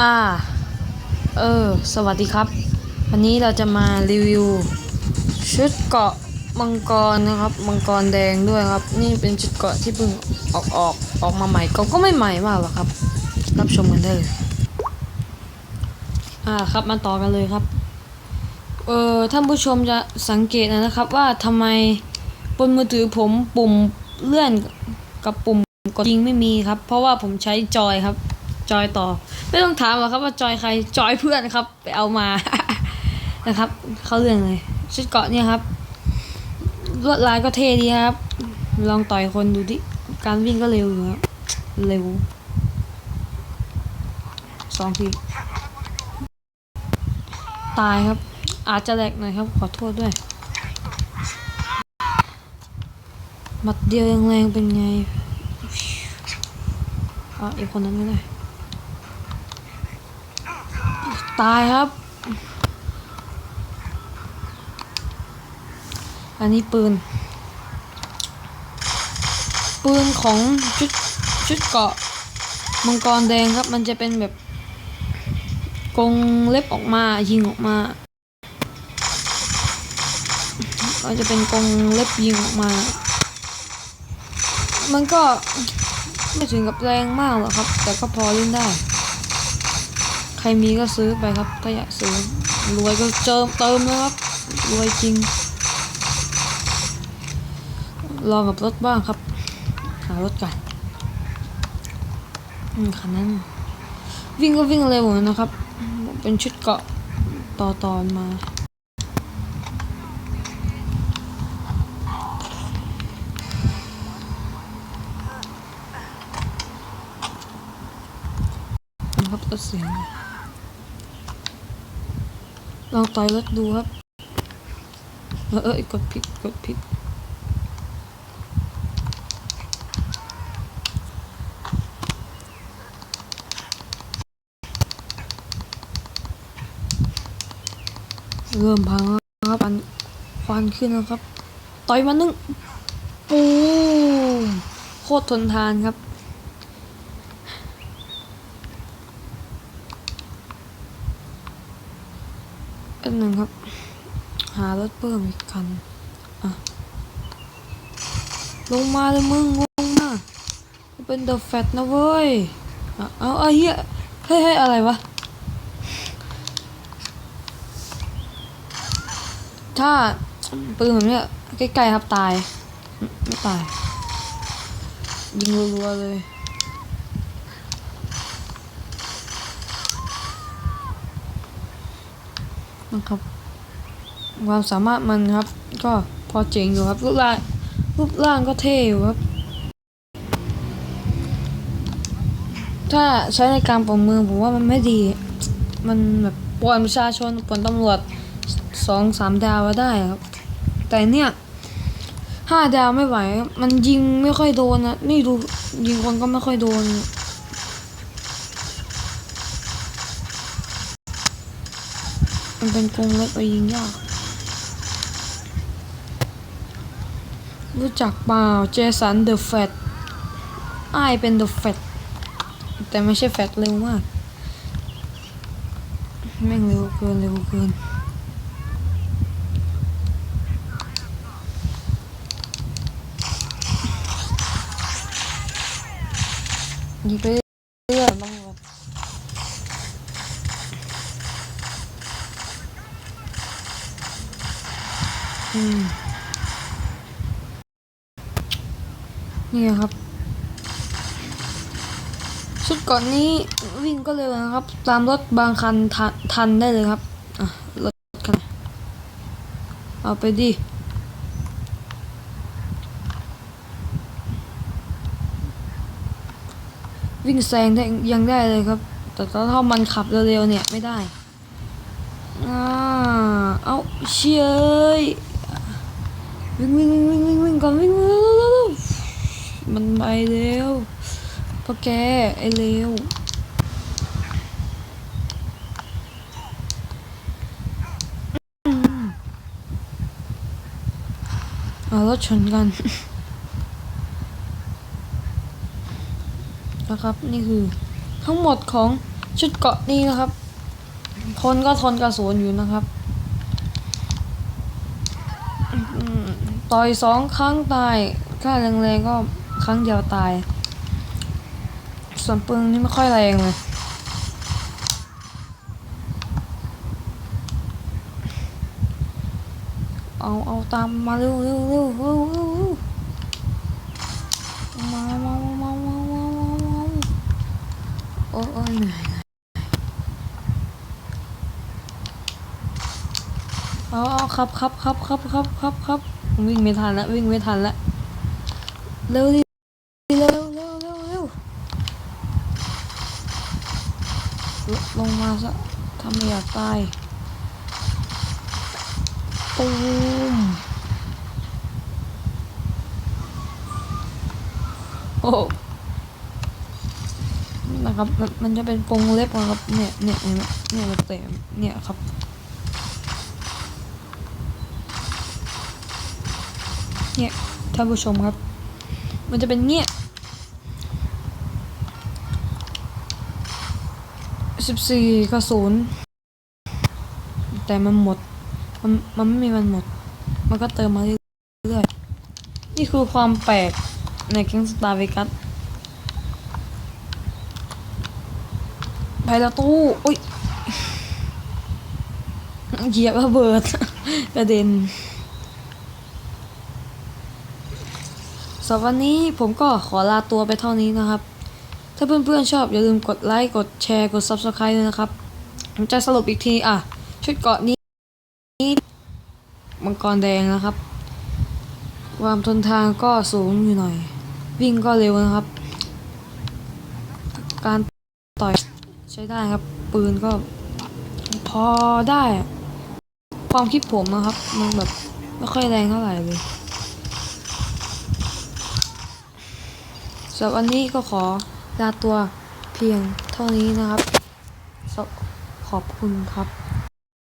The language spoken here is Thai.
อ่า เออ สวัสดีครับ วันนี้เราจะมารีวิว ชุดเกาะมังกรนะครับ มังกรแดงด้วยครับ นี่เป็นชุดเกาะที่เพิ่งออกออกออกมาใหม่ก็ก็ไม่ใหม่มากหรอกครับ รับชมกันได้เลยอ่าครับมาต่อกันเลยครับ เออท่านผู้ชมจะสังเกตนะครับว่าทำไมบนมือถือผมปุ่มเลื่อนกับปุ่มกดยิงไม่มีครับ เพราะว่าผมใช้จอยครับ จอยต่อ ไม่ต้องถามหรอกครับว่าจอยใครจอยเพื่อนครับ ไปเอามา นะครับ เข้าเรื่องเลยชุดเกาะเนี่ยครับลวดลายก็เท่ดีครับ ลองต่อยคนดูดิการวิ่งก็เร็วอยู่ครับเร็วสองทีตายครับ อาจจะแหลกหน่อยครับ ขอโทษด้วยหมัดเดียวยังแรงเป็นไงอะอีกคนนั้นไม่ได้ ตายครับ อันนี้ปืน ปืนของชุดชุดเกาะมังกรแดงครับ มันจะเป็นแบบกรงเล็บออกมายิงออกมา ก็จะเป็นกรงเล็บยิงออกมา มันก็ไม่ถึงกับแรงมากหรอกครับ แต่ก็พอเล่นได้ รมีก็ซื้อไปครับถ้าอยากซื้อรวยก็เจิมเติมเลยครับ รวยจริง ลองกับรถบ้างครับ หารถกันอืมคันนั้น วิ่งก็วิ่งเร็วนะครับ เป็นชุดเกาะต่อตอนมานะครับรถเสียง ลองต่อยรถดูครับ เออเออกดผิดกดผิดเริ่มพังแล้วครับ อันควันขึ้นแล้วครับ ต่อยมานึงปูมโคตรทนทานครับ อันหนึ่งครับ หารถเพิ่มอีกคันอะลงมาเลยมึงลงมาเป็นเดอะแฟตนะเว้ยเอาเอาเฮียเฮ้ยเฮ้ยอะไรวะ ถ้าปืนแบบเนี้ยใกล้ๆครับตาย ไม่ตาย ยิงรัวๆเลย นะครับความสามารถมันครับ ก็พอเจ๋งอยู่ครับรูปร่างรูปร่างก็เท่อยู่ครับ ถ้าใช้ในการปกเมือผมว่ามันไม่ดี มันแบบปวนประชาชนปวนตำรวจสองสามดาวก็ได้ครับ แต่เนี่ยห้าดาวไม่ไหว มันยิงไม่ค่อยโดนนะนี่ดูยิงคนก็ไม่ค่อยโดน มันเป็นกรงเล็บไปยิงยาก รู้จักเปล่าเจสันเดอะแฟตอ้ายเป็นเดอะแฟตแต่ไม่ใช่แฟตเร็วมาก แม่งเร็วเกินเร็วเกินยิงไปเรื่อยๆบ้างแบบอืม นี่ครับ ชุดก่อนนี้วิ่งก็เร็วนะครับ ตามรถบางคันทันทันได้เลยครับอะรถคันเอาไปดิวิ่งแซงได้ยังได้เลยครับ แต่ถ้ามันขับเร็วๆเนี่ยไม่ได้ อ่า เอาเชยเอย วิ่งวิ่งวิ่งวิ่งวิ่งวิ่งก่อนวิ่งวเร็วเร็วมันไปเร็วพอแกไอเร็วเอารถชนกันนะครับ นี่คือทั้งหมดของชุดเกาะนี่นะครับ ทนก็ทนกระสุนอยู่นะครับอืม ต่อยสองครั้งตายถ้าแรงๆก็ครั้งเดียวตาย ส่วนปืนนี่ไม่ค่อยแรงเลยเอาเอาตามมาเร็วเร็วเร็วเร็วเร็วมามามามามามามาโอ้โอ้ยเหนื่อยเอาเอาครับครับครับครับครับครับครับ วิ่งไม่ทันละวิ่งไม่ทันละเร็วดิเร็วเร็วเร็วเร็วลงมาซะถ้าไมอยากตายตูมโอ้นะครับมันจะเป็นกรงเล็บนะครับเนี่ยเนี่ยเนไหมเนี่ยเตะเนี่ยครับ เนี่ยท่านผู้ชมครับ มันจะเป็นเนี่ยสิบสี่กระสุนแต่มันหมด มันมันไม่มีมันหมด มันก็เติมมาเรื่อยๆนี่คือความแปลกในแก๊งสตาร์เวกัสไปแล้วตู้อุ้ยเหยียบระเบิดกระเด็น สำหรับวันนี้ผมก็ขอลาตัวไปเท่านี้นะครับ ถ้าเพื่อนๆชอบอย่าลืมกดไลค์กดแชร์กด Subscribe ด้วยนะครับ ผมจะสรุปอีกทีอะ ชุดเกาะนี้มังกรแดงนะครับ ความทนทานก็สูงอยู่หน่อย วิ่งก็เร็วนะครับ การต่อยใช้ได้ครับ ปืนก็พอได้ ความคิดผมนะครับ มันแบบไม่ค่อยแรงเท่าไหร่เลย สำหรับวันนี้ก็ขอลาตัวเพียงเท่านี้นะครับ ขอบคุณครับ